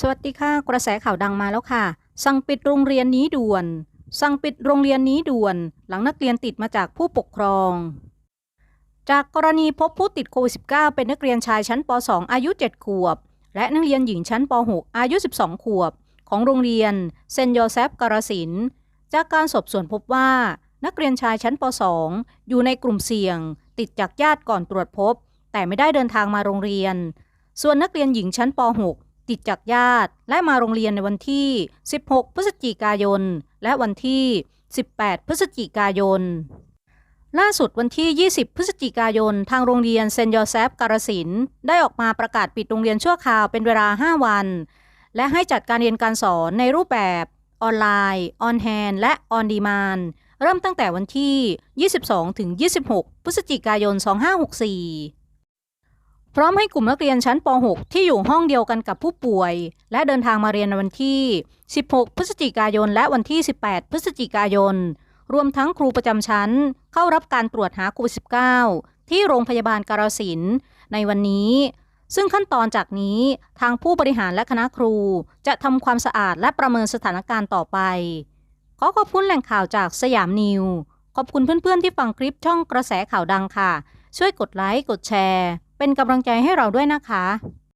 สวัสดีค่ะ กระแสข่าวดังมาแล้วค่ะ สั่งปิดโรงเรียนนี้ด่วน สั่งปิดโรงเรียนนี้ด่วน หลังนักเรียนติดมาจากผู้ปกครอง จากกรณีพบผู้ติดโควิด -19 เป็นนักเรียนชายชั้นป .2 อายุ 7 ขวบ และนักเรียนหญิงชั้นป .6 อายุ 12 ขวบ ของโรงเรียนเซนโยเซฟกาลสิน จากการสอบสวนพบว่า นักเรียนชายชั้นป .2 อยู่ในกลุ่มเสี่ยง ติดจากญาติก่อนตรวจพบ แต่ไม่ได้เดินทางมาโรงเรียน ส่วนนักเรียนหญิงชั้นป .6 ติดจากญาติ และมาโรงเรียนในวันที่ 16 พฤศจิกายน และวันที่ 18 พฤศจิกายน ล่าสุดวันที่ 20 พฤศจิกายน ทางโรงเรียนเซนต์โยเซฟกาลสินได้ออกมาประกาศปิดโรงเรียนชั่วคราวเป็นเวลา 5 วัน และให้จัดการเรียนการสอนในรูปแบบออนไลน์ออนแฮนและออนดีมานเริ่มตั้งแต่วันที่ 22 ถึง 26 พฤศจิกายน 2564 พร้อมให้กลุ่มนักเรียนชั้นป .6 ที่อยู่ห้องเดียวกันกับผู้ป่วย และเดินทางมาเรียนในวันที่ 16 พฤศจิกายน และวันที่ 18 พฤศจิกายน รวมทั้งครูประจำชั้น เข้ารับการตรวจหาโควิด -19 ที่โรงพยาบาลการสินในวันนี้ ซึ่งขั้นตอนจากนี้ทางผู้บริหารและคณะครูจะทำความสะอาดและประเมินสถานการณ์ต่อไป ขอขอบคุณแหล่งข่าวจากสยามนิว ขอบคุณเพื่อนๆที่ฟังคลิปช่องกระแสข่าวดังค่ะ ช่วยกดไลค์กดแชร์ เป็นกำลังใจให้เราด้วยนะคะ